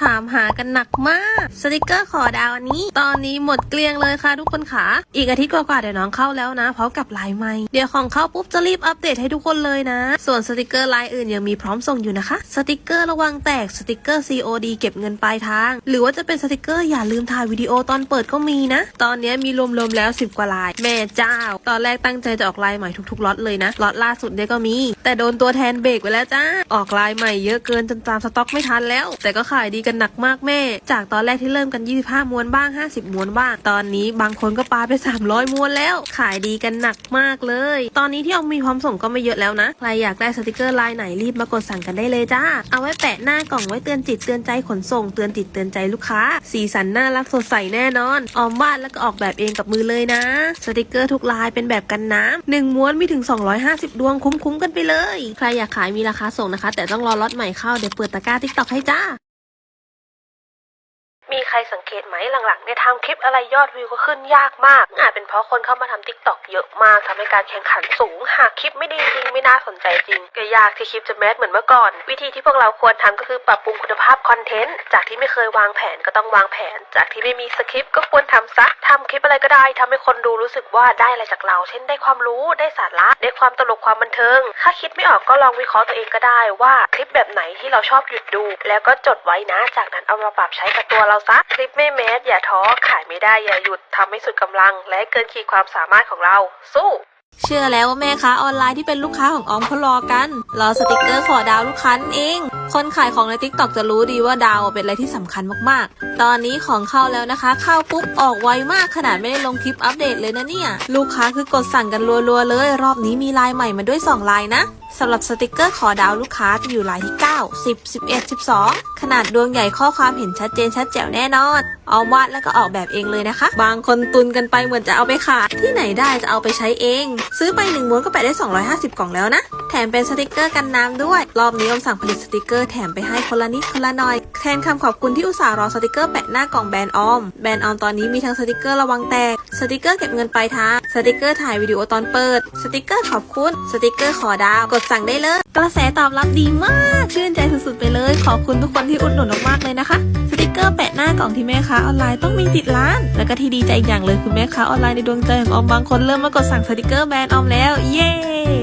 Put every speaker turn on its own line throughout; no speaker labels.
哈ามหากันหนักมาก สติกเกอร์ขอดาวอันนี้ ตอนนี้หมดเกลี้ยงเลยค่ะทุกคนค่ะ อีกอาทิตย์กว่าๆเดี๋ยวน้องเข้าแล้วนะพร้อมกับลายใหม่ เดี๋ยวของเข้าปุ๊บจะรีบอัปเดตให้ทุกคนเลยนะ ส่วนสติกเกอร์ลายอื่นยังมีพร้อมส่งอยู่นะคะ สติกเกอร์ระวังแตก สติกเกอร์ COD เก็บเงินปลายทาง หรือว่าจะเป็นสติกเกอร์อย่าลืมถ่ายวิดีโอตอนเปิดก็มีนะ ตอนนี้มีรวมๆแล้ว 10 กว่าลาย แม่เจ้า ตอนแรกตั้งใจจะออกลายใหม่ทุกๆล็อตเลยนะ ล็อตล่าสุดเนี่ยก็มี แต่โดนตัวแทนเบรกไปแล้วจ้า ออกลายใหม่เยอะเกินจนตามสต็อกไม่ทันแล้ว แต่ก็ขายดีกันหนักมากแม่ จากตอนแรกที่เริ่มกัน 25ม้วนบ้าง 50ม้วนบ้าง ตอนนี้บางคนก็ปาไป 300ม้วนแล้ว ขายดีกันหนักมากเลย ตอนนี้ที่เอามีพร้อมส่งก็ไม่เยอะแล้วนะ ใครอยากได้สติกเกอร์ลายไหนรีบมากดสั่งกันได้เลยจ้า เอาไว้แปะหน้ากล่องไว้เตือนจิตเตือนใจขนส่งเตือนจิตเตือนใจลูกค้า สีสันน่ารักสดใสแน่นอน ออมวาดแล้วก็ออกแบบเองกับมือเลยนะ สติกเกอร์ทุกลายเป็นแบบกันน้ำหนึ่งม้วนมีถึง 250 ดวงคุ้มๆกันไปเลย ใครอยากขายมีราคาส่งนะคะ แต่ต้องรอล็อตใหม่เข้าเดี๋ยวเปิดตะกร้าทิกตอกให้จ้า มีใครสังเกตไหมหลังๆเนี่ยทำคลิปอะไรยอดวิวก็ขึ้นยากมาก อาจเป็นเพราะคนเข้ามาทำทิกต็อกเยอะมากทำให้การแข่งขันสูง หากคลิปไม่ดีจริงไม่น่าสนใจจริง ก็ยากที่คลิปจะแมสเหมือนเมื่อก่อน วิธีที่พวกเราควรทำก็คือปรับปรุงคุณภาพคอนเทนต์ จากที่ไม่เคยวางแผนก็ต้องวางแผน จากที่ไม่มีสคริปต์ก็ควรทำซะทำคลิปอะไรก็ได้ทำให้คนดูรู้สึกว่าได้อะไรจากเรา เช่นได้ความรู้ได้สาระได้ความตลกความบันเทิง ถ้าคิดไม่ออกก็ลองวิเคราะห์ตัวเองก็ได้ว่าคลิปแบบไหนที่เราชอบหยุดดู แล้วก็จดไว้นะ จากนั้นเอามาปรับใช้กับตัวเราซะคลิปไม่แมสอย่าท้อขายไม่ได้อย่าหยุดทำให้สุดกำลัง และเกินขีดความสามารถของเรา สู้ เชื่อแล้วว่าแม่ค้าออนไลน์ที่เป็นลูกค้าของออมเขารอกัน รอสติกเกอร์ขอดาวลูกค้านั่นเอง คนขายของใน t ิ k t o k จะรู้ดีว่าดาวเป็นอะไรที่สำคัญมากๆ ตอนนี้ของเข้าแล้วนะคะ เข้าปุ๊บออกไวมากขนาดไม่ได้ลงคลิปอัปเดตเลยนะเนี่ย ลูกค้าคือกดสั่งกันรัวๆเลย รอบนี้มีลายใหม่มาด้วย2ลายนะ สำหรับสติกเกอร์ขอดาวลูกค้าจะอยู่ลายที่ 9 10 11 12 ขนาดดวงใหญ่ข้อความเห็นชัดเจนชัดแจ๋วแน่นอนเอาวาดแล้วก็ออกแบบเองเลยนะคะ บางคนตุนกันไปเหมือนจะเอาไปขายที่ไหนได้จะเอาไปใช้เอง ซื้อไปหนึ่งม้วนก็แปะได้ 250 กล่องแล้วนะ แถมเป็นสติกเกอร์กันน้ำด้วย รอบนี้อมสั่งผลิตสติกเกอร์แถมไปให้คนละนิดคนละหน่อย แทนคำขอบคุณที่อุตส่าห์รอสติกเกอร์แปะหน้ากล่องแบรนด์ออม แบรนด์ออมตอนนี้มีทั้งสติกเกอร์ระวังแตก สติกเกอร์เก็บเงินปลายทาง สติกเกอร์ถ่ายวิดีโอตอนเปิด สติกเกอร์ขอบคุณ สติกเกอร์ขอดาว กดสั่งได้เลย กระแสตอบรับดีมาก ชื่นใจสุดๆไปเลย ขอบคุณทุกคนที่อุดหนุนมากๆเลยนะคะ กเกอร์แปะหน้ากล่องที่แม่ค้าออนไลน์ต้องมีติดร้าน แล้วก็ที่ดีใจอีกอย่างเลยคือแม่ค้าออนไลน์ในดวงใจของออมบางคนเริ่มมากดสั่งสติกเกอร์แบรนด์ออมแล้ว เย้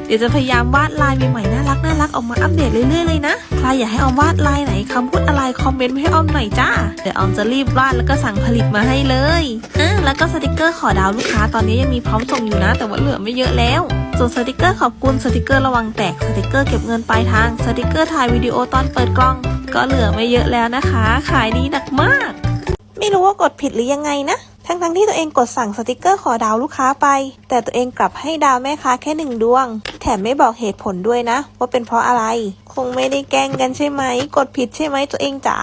เดี๋ยวจะพยายามวาดลายใหม่ๆน่ารักน่ารักออกมาอัปเดตเรื่อยๆเลยนะใครอยากให้ออมวาดลายไหนคำพูดอะไรคอมเมนต์มาให้ออมหน่อยจ้าเดี๋ยวออมจะรีบวาดแล้วก็สั่งผลิตมาให้เลยอะแล้วก็สติกเกอร์ขอดาวลูกค้าตอนนี้ยังมีพร้อมส่งอยู่นะ แต่ว่าเหลือไม่เยอะแล้วส่วนสติกเกอร์ขอบคุณสติกเกอร์ระวังแตกสติกเกอร์เก็บเงินปลายทางสติกเกอร์ถ่ายวิดีโอตอนเปิดกล้อง ก็เหลือไม่เยอะแล้วนะคะ ขายดีหนักมาก ไม่รู้ว่ากดผิดหรือยังไงนะ ทั้งๆที่ตัวเองกดสั่งสติกเกอร์ขอดาวลูกค้าไป แต่ตัวเองกลับให้ดาวแม่ค้าแค่หนึ่งดวง แถมไม่บอกเหตุผลด้วยนะ ว่าเป็นเพราะอะไร คงไม่ได้แกล้งกันใช่ไหม กดผิดใช่ไหมตัวเองจ๋า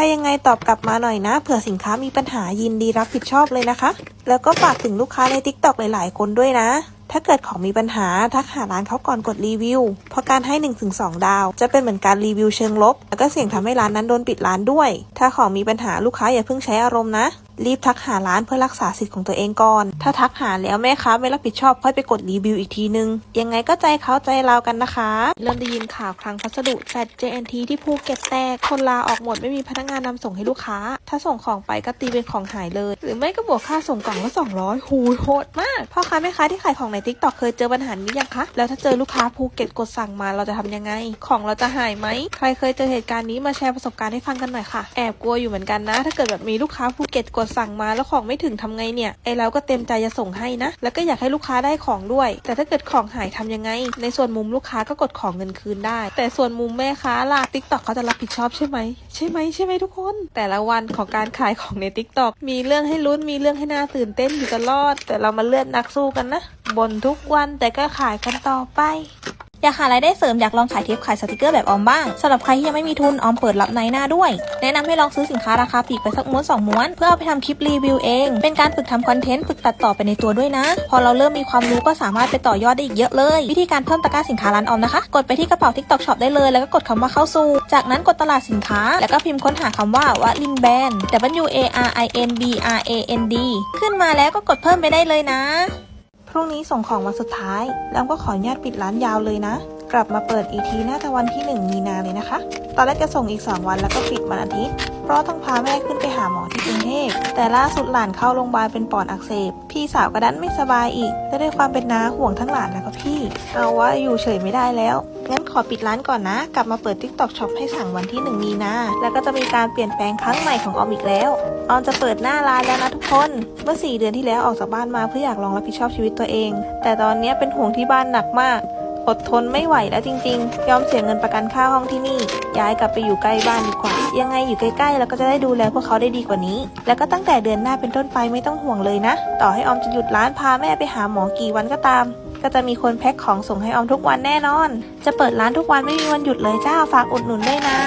ถ้ายังไงตอบกลับมาหน่อยนะ เผื่อสินค้ามีปัญหายินดีรับผิดชอบเลยนะคะ แล้วก็ฝากถึงลูกค้าใน t ิ k t o k หลายๆ คนด้วยนะ ถ้าเกิดของมีปัญหาทักหาร้านเขาก่อนกดรีวิว เพราะการให้ 1-2 ดาว จะเป็นเหมือนการรีวิวเชิงลบ แล้วก็เสี่ยงทำให้ร้านนั้นโดนปิดร้านด้วย ถ้าของมีปัญหาลูกค้าอย่าเพิ่งใช้อารมณ์นะ รีบทักหาร้านเพื่อรักษาสิทธิ์ของตัวเองก่อน ถ้าทักหาแล้วแม่ค้าไม่รับผิดชอบค่อยไปกดรีวิวอีกทีนึง ยังไงก็ใจเขาใจเรากันนะคะ เริ่มได้ยินข่าวคลังพัสดุแฟด JNT ที่ภูเก็ตแตก คนลาออกหมดไม่มีพนักงานนำส่งให้ลูกค้า ถ้าส่งของไปก็ตีเป็นของหายเลย หรือไม่ก็บวกค่าส่งกล่องละ200หูยโหดมากพ่อค้าแม่ค้าที่ขายของใน t ิ k t o k เคยเจอปัญหานี้ยังคะ แล้วถ้าเจอลูกค้าภูเก็ตกดสั่งมาเราจะทำยังไง ของเราจะหายไหม ใครเคยเจอเหตุการณ์นี้มาแชร์ประสบการณ์ให้ฟังกันหน่อยค่ะ แอบกลัวอยู่เหมือนกันนะ ถ้าเกิดแบบมีลูกค้าภูเก็ตกดสั่งมาแล้วของไม่ถึงทำไงเนี่ย ไอเราก็เต็มใจจะส่งให้นะ แล้วก็อยากให้ลูกค้าได้ของด้วย แต่ถ้าเกิดของหายทำยังไง ในส่วนมุมลูกค้าก็กดของเงินคืนได้ แต่ส่วนมุมแม่ค้าล่ะติ๊กตอกเขาจะรับผิดชอบใช่ไหมใช่ไหมใช่ไหมทุกคน แต่ละวันของการขายของในติ๊กตอกมีเรื่องให้ลุ้นมีเรื่องให้น่าตื่นเต้นอยู่ตลอด แต่เรามาเลือดนักสู้กันนะบ่นทุกวันแต่ก็ขายกันต่อไป อยากหารายได้เสริมอยากลองขายเทปขายสติกเกอร์แบบออมบ้างสำหรับใครที่ยังไม่มีทุนออมเปิดรับในหน้าด้วย แนะนำให้ลองซื้อสินค้าราคาปลีกไปสักม้วนสองม้วน เพื่อเอาไปทำคลิปรีวิวเอง เป็นการฝึกทำคอนเทนต์ฝึกตัดต่อไปในตัวด้วยนะ พอเราเริ่มมีความรู้ก็สามารถไปต่อยอดได้อีกเยอะเลย วิธีการเพิ่มตะกร้าสินค้าร้านออมนะคะ กดไปที่กระเป๋า TikTok Shop ได้เลยแล้วก็กดคำว่าเข้าสู่ จากนั้นกดตลาดสินค้า แล้วก็พิมพ์ค้นหาคำว่าวลินแบน W A R I N B R A N D ขึ้นมาแล้วก็กดเพิ่มไปได้เลยนะ พรุ่งนี้ส่งของวันสุดท้าย แล้วก็ขออนุญาตปิดร้านยาวเลยนะ
กลับมาเปิดอีกทีน่าจะวันที่ 1 มีนาเลยนะคะ ตอนแรกจะส่งอีก 2 วันแล้วก็ปิดวันอาทิตย์ เพราะต้องพาแม่ขึ้นไปหาหมอที่กรุงเทพ แต่ล่าสุดหลานเข้าโรงพยาบาลเป็นปอดอักเสบ พี่สาวก็ดันไม่สบายอีกและด้วยความเป็นน้าห่วงทั้งหลานแล้วก็พี่ เอาว่าอยู่เฉยไม่ได้แล้ว งั้นขอปิดร้านก่อนนะ กลับมาเปิด TikTok Shop ให้สั่งวันที่ 1 มีนา แล้วก็จะมีการเปลี่ยนแปลงครั้งใหม่ของออมอีกแล้ว ออมจะเปิดหน้าร้านแล้วนะทุกคน เมื่อ 4 เดือนที่แล้วออกจากบ้านมาเพื่ออยากลองรับผิดชอบชีวิตตัวเอง แต่ตอนนี้เป็นห่วงที่บ้านหนักมาก อดทนไม่ไหวแล้วจริงๆ ยอมเสียเงินประกันค่าห้องที่นี่ ย้ายกลับไปอยู่ใกล้บ้านดีกว่า ยังไงอยู่ใกล้ๆ แล้วก็จะได้ดูแลพวกเขาได้ดีกว่านี้ แล้วก็ตั้งแต่เดือนหน้าเป็นต้นไปไม่ต้องห่วงเลยนะ ต่อให้ออมจะหยุดร้านพาแม่ไปหาหมอกี่วันก็ตาม ก็จะมีคนแพ็คของส่งให้ออมทุกวันแน่นอน จะเปิดร้านทุกวันไม่มีวันหยุดเลยจ้าฝากอุดหนุนด้วยนะ